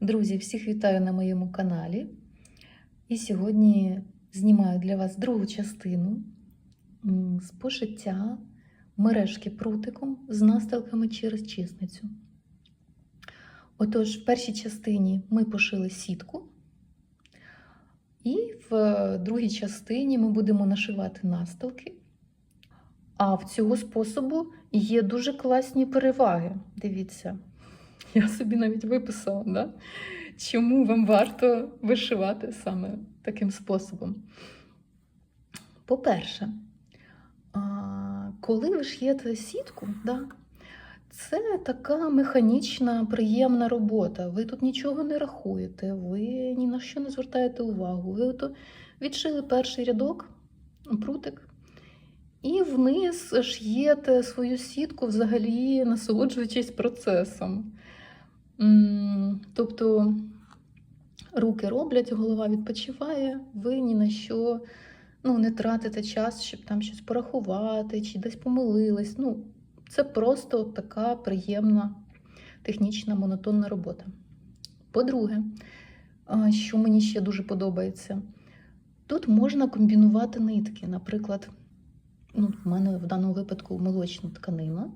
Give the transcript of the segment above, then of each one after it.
Друзі, всіх вітаю на моєму каналі. І сьогодні знімаю для вас другу частину з пошиття мережки прутиком з настилками через чисницю. Отож, в першій частині ми пошили сітку, і в е, другій частині ми будемо нашивати настилки. А в цього способу є дуже класні переваги. Дивіться. Я собі навіть виписала, да? чому вам варто вишивати саме таким способом. По-перше, коли ви шиєте сітку, да, це така механічна, приємна робота. Ви тут нічого не рахуєте, ви ні на що не звертаєте увагу. Ви ото відшили перший рядок, прутик, і вниз шиєте свою сітку, взагалі насолоджуючись процесом. Тобто руки роблять, голова відпочиває, ви ні на що ну, не тратите час, щоб там щось порахувати чи десь помилились. Ну, це просто така приємна технічна монотонна робота. По-друге, що мені ще дуже подобається, тут можна комбінувати нитки. Наприклад, ну, в мене в даному випадку молочна тканина.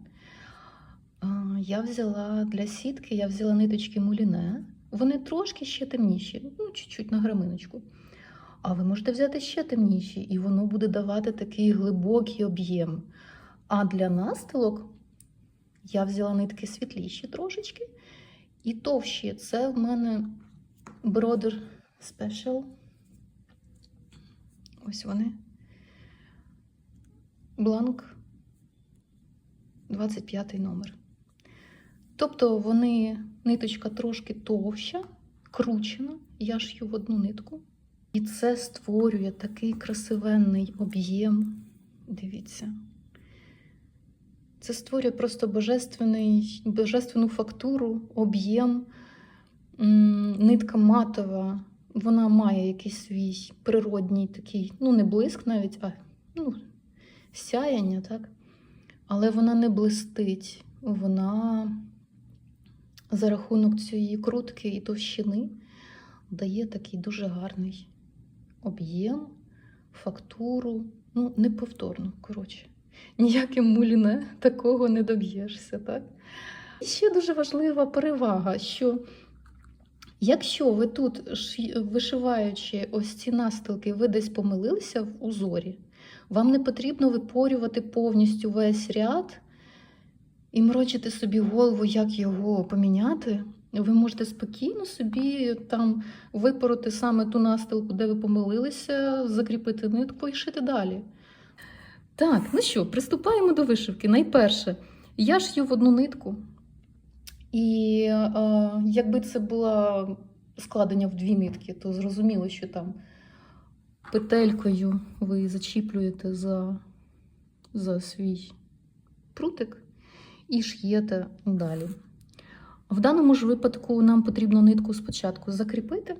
Я взяла для сітки, я взяла ниточки муліне. Вони трошки ще темніші, ну, чуть-чуть на граминочку. А ви можете взяти ще темніші, і воно буде давати такий глибокий об'єм. А для настилок я взяла нитки світліші трошечки і товщі. Це в мене Brother Special. Ось вони. Бланк 25 номер. Тобто вони, ниточка трошки товща, кручена, я шью в одну нитку. І це створює такий красивенний об'єм. Дивіться. Це створює просто божественний, божественну фактуру, об'єм. Нитка матова, вона має якийсь свій природній такий, ну, не блиск навіть, а ну, сяяння, так? Але вона не блистить. Вона за рахунок цієї крутки і товщини дає такий дуже гарний об'єм, фактуру, ну, неповторно, коротше. Ніяким муліне такого не доб'єшся, так? І ще дуже важлива перевага, що якщо ви тут, вишиваючи ось ці настилки, ви десь помилилися в узорі, вам не потрібно випорювати повністю весь ряд і морочити собі голову, як його поміняти. Ви можете спокійно собі там випороти саме ту настилку, де ви помилилися, закріпити нитку і шити далі. Так, ну що, приступаємо до вишивки. Найперше, я шью в одну нитку, і е, якби це було складення в дві нитки, то зрозуміло, що там петелькою ви зачіплюєте за, за свій прутик і шиєте далі. В даному ж випадку нам потрібно нитку спочатку закріпити,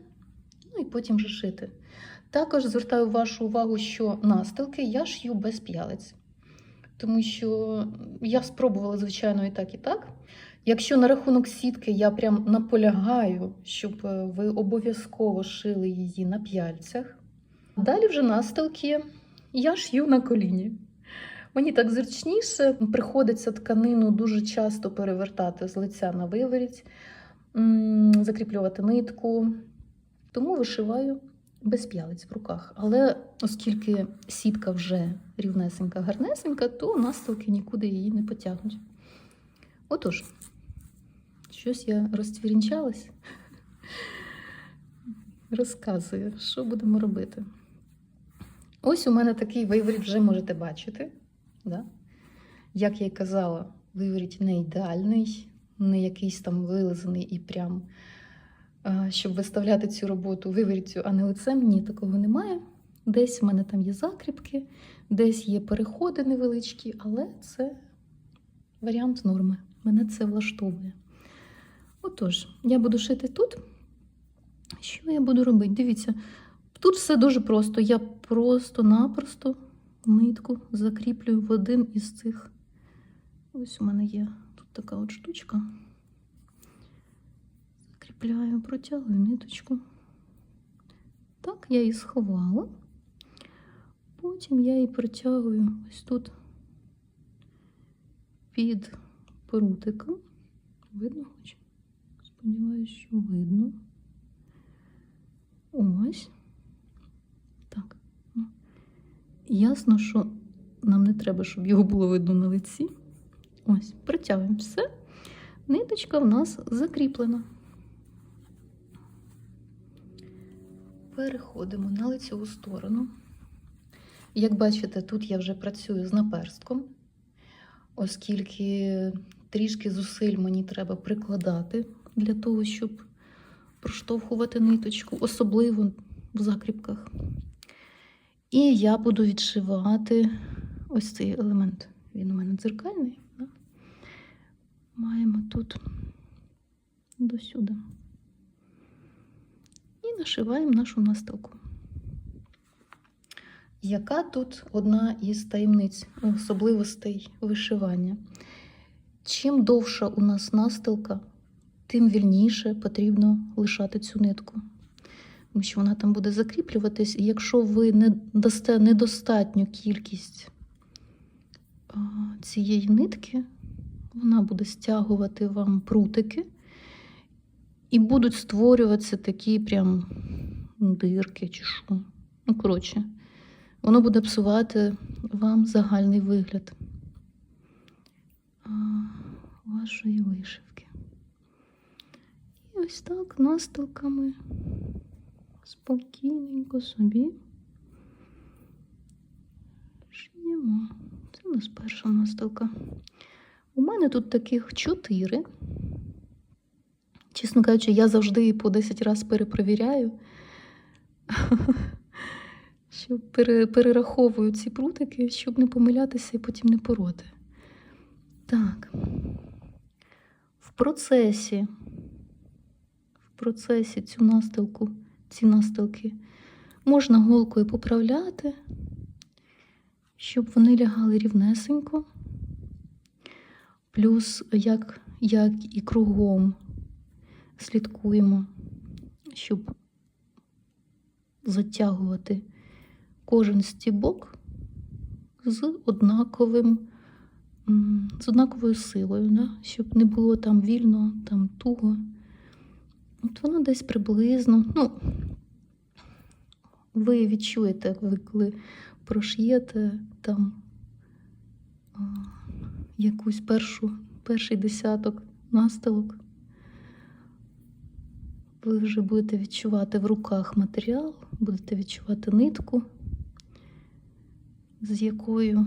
ну і потім вже шити. Також звертаю вашу увагу, що настилки я шью без п'ялиць. Тому що я спробувала, звичайно, і так, і так. Якщо на рахунок сітки я прям наполягаю, щоб е, ви обов'язково шили її на п'яльцях. Далі вже настилки я шью на коліні. Мені так зручніше, приходиться тканину дуже часто перевертати з лиця на виворіть, закріплювати нитку. Тому вишиваю без п'ялиць в руках. Але оскільки сітка вже рівнесенька, гарнесенька, то настилки нікуди її не потягнуть. Отож, щось я розцвірінчалась. Розказую, що будемо робити. Ось у мене такий виворіт вже можете бачити. Да? Як я й казала, виворіт не ідеальний, не якийсь там вилизаний і прям, е, щоб виставляти цю роботу виворіттю, а не лицем. Ні, такого немає. Десь в мене там є закріпки, десь є переходи невеличкі, але це варіант норми. Мене це влаштовує. Отож, я буду шити тут. Що я буду робити? Дивіться, тут все дуже просто. Я просто-напросто нитку закріплюю в один із цих. Ось у мене є тут така от штучка. Закріплю чіпляю, протягую ниточку. Так, я її сховала. Потім я її протягую ось тут під прутиком. Видно хоч? Сподіваюся, що видно. Ось. Так. Ну, Ясно, що нам не треба, щоб його було видно на лиці. Ось, притягуємо все. Ниточка в нас закріплена. Переходимо на лицеву сторону. Як бачите, тут я вже працюю з наперстком, оскільки трішки зусиль мені треба прикладати для того, щоб проштовхувати ниточку, особливо в закріпках. І я буду відшивати ось цей елемент. Він у мене дзеркальний. Да? Маємо тут до сюди. І нашиваємо нашу настилку. Яка тут одна із таємниць, особливостей вишивання? Чим довша у нас настилка, тим вільніше потрібно лишати цю нитку. Що вона там буде закріплюватись, і якщо ви не дасте недостатню кількість цієї нитки, вона буде стягувати вам прутики, і будуть створюватися такі прям дирки чи що. Ну, коротше, воно буде псувати вам загальний вигляд вашої вишивки. І ось так настилками спокійненько собі шиємо. Це у нас перша настилка. У мене тут таких чотири. Чесно кажучи, я завжди по 10 разів перепровіряю, що пере, перераховую ці прутики, щоб не помилятися і потім не пороти. Так, в процесі, в процесі цю настилку, ці настилки можна голкою поправляти, щоб вони лягали рівнесенько. Плюс, як, як і кругом слідкуємо, щоб затягувати кожен стібок з однаковим, з однаковою силою, да? щоб не було там вільно, там туго. От воно десь приблизно. Ну, ви відчуєте, ви коли прош'єте там якусь першу, перший десяток настилок, ви вже будете відчувати в руках матеріал, будете відчувати нитку, з якою,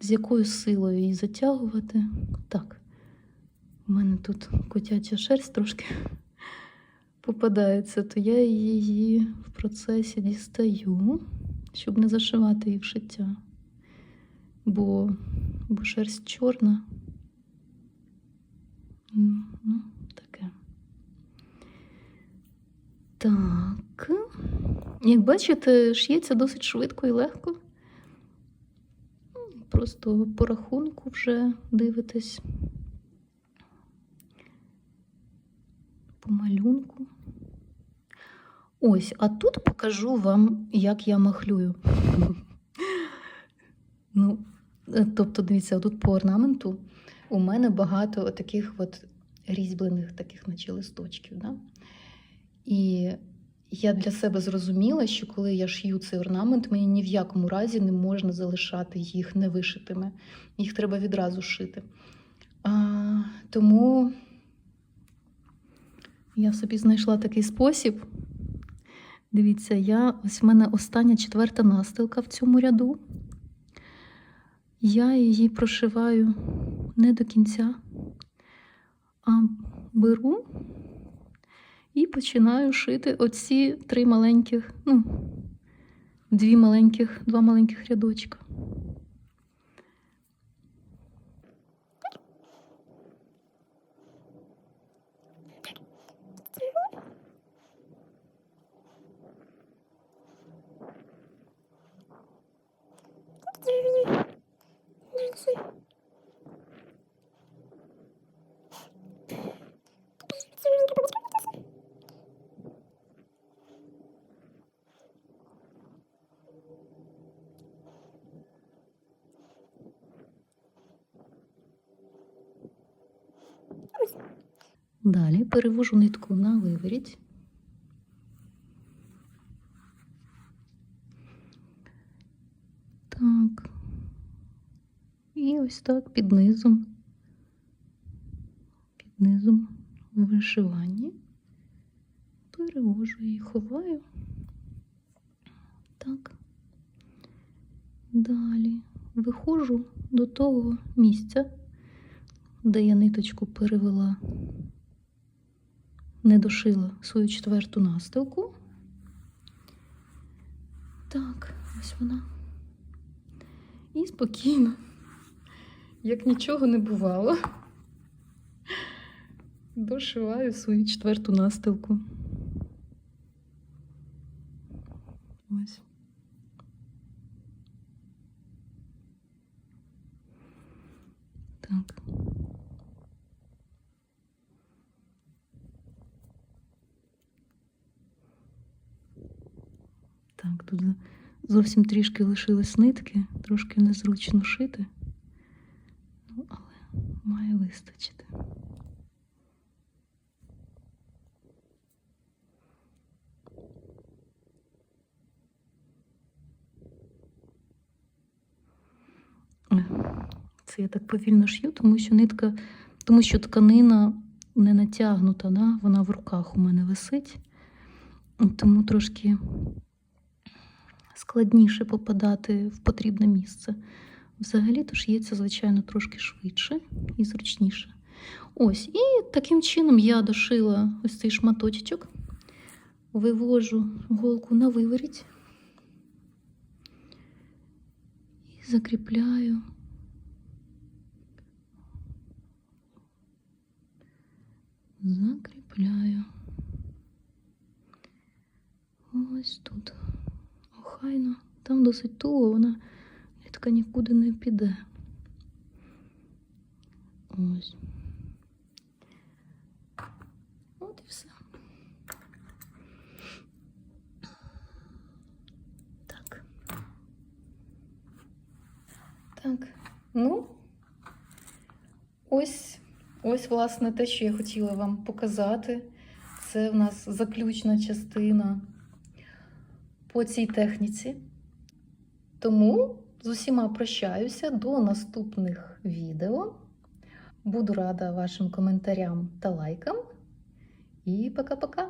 з якою силою її затягувати. Так, у мене тут котяча шерсть трошки попадається, то я її в процесі дістаю, щоб не зашивати в шиття. Бо, бо шерсть чорна. Ну, таке. Так. Як бачите, шиється досить швидко і легко. Просто по рахунку вже дивитесь. По малюнку. Ось, а тут покажу вам, як я махлюю. Ну, е, тобто, дивіться, тут по орнаменту у мене багато таких от різьблених, таких, наче листочків. Да? І я для себе зрозуміла, що коли я шью цей орнамент, мені ні в якому разі не можна залишати їх невишитими. Їх треба відразу шити. А, тому я собі знайшла такий спосіб. Дивіться, я, ось в мене остання четверта настилка в цьому ряду. Я її прошиваю не до кінця, а беру і починаю шити оці три маленьких, ну, дві маленьких, два маленьких рядочка. Далі перевожу нитку на виворіть. Так. І ось так під низом, під низом в вишиванні перевожу її, ховаю. Так. Далі виходжу до того місця, де я ниточку перевела, не дошила свою четверту настилку. Так, ось вона. І спокійно, як нічого не бувало, дошиваю свою четверту настилку. Ось. Так. Так, тут зовсім трішки лишились нитки, трошки незручно шити. Ну, але має вистачити. Це я так повільно шью, тому що нитка, тому що тканина не натягнута, да? вона в руках у мене висить, тому трошки складніше попадати в потрібне місце. Взагалі то шиється, звичайно, трошки швидше і зручніше. Ось, і таким чином я дошила ось цей шматочок, вивожу голку на виворіть і закріпляю. Закріпляю. Ось тут. Охайно. Там досить туго, вона нитка нікуди не піде. Ось. От і все. Так. Так. Ну, ось, ось, власне, те, що я хотіла вам показати. Це в нас заключна частина по цій техніці. Тому з усіма прощаюся до наступних відео. Буду рада вашим коментарям та лайкам. І пока-пока!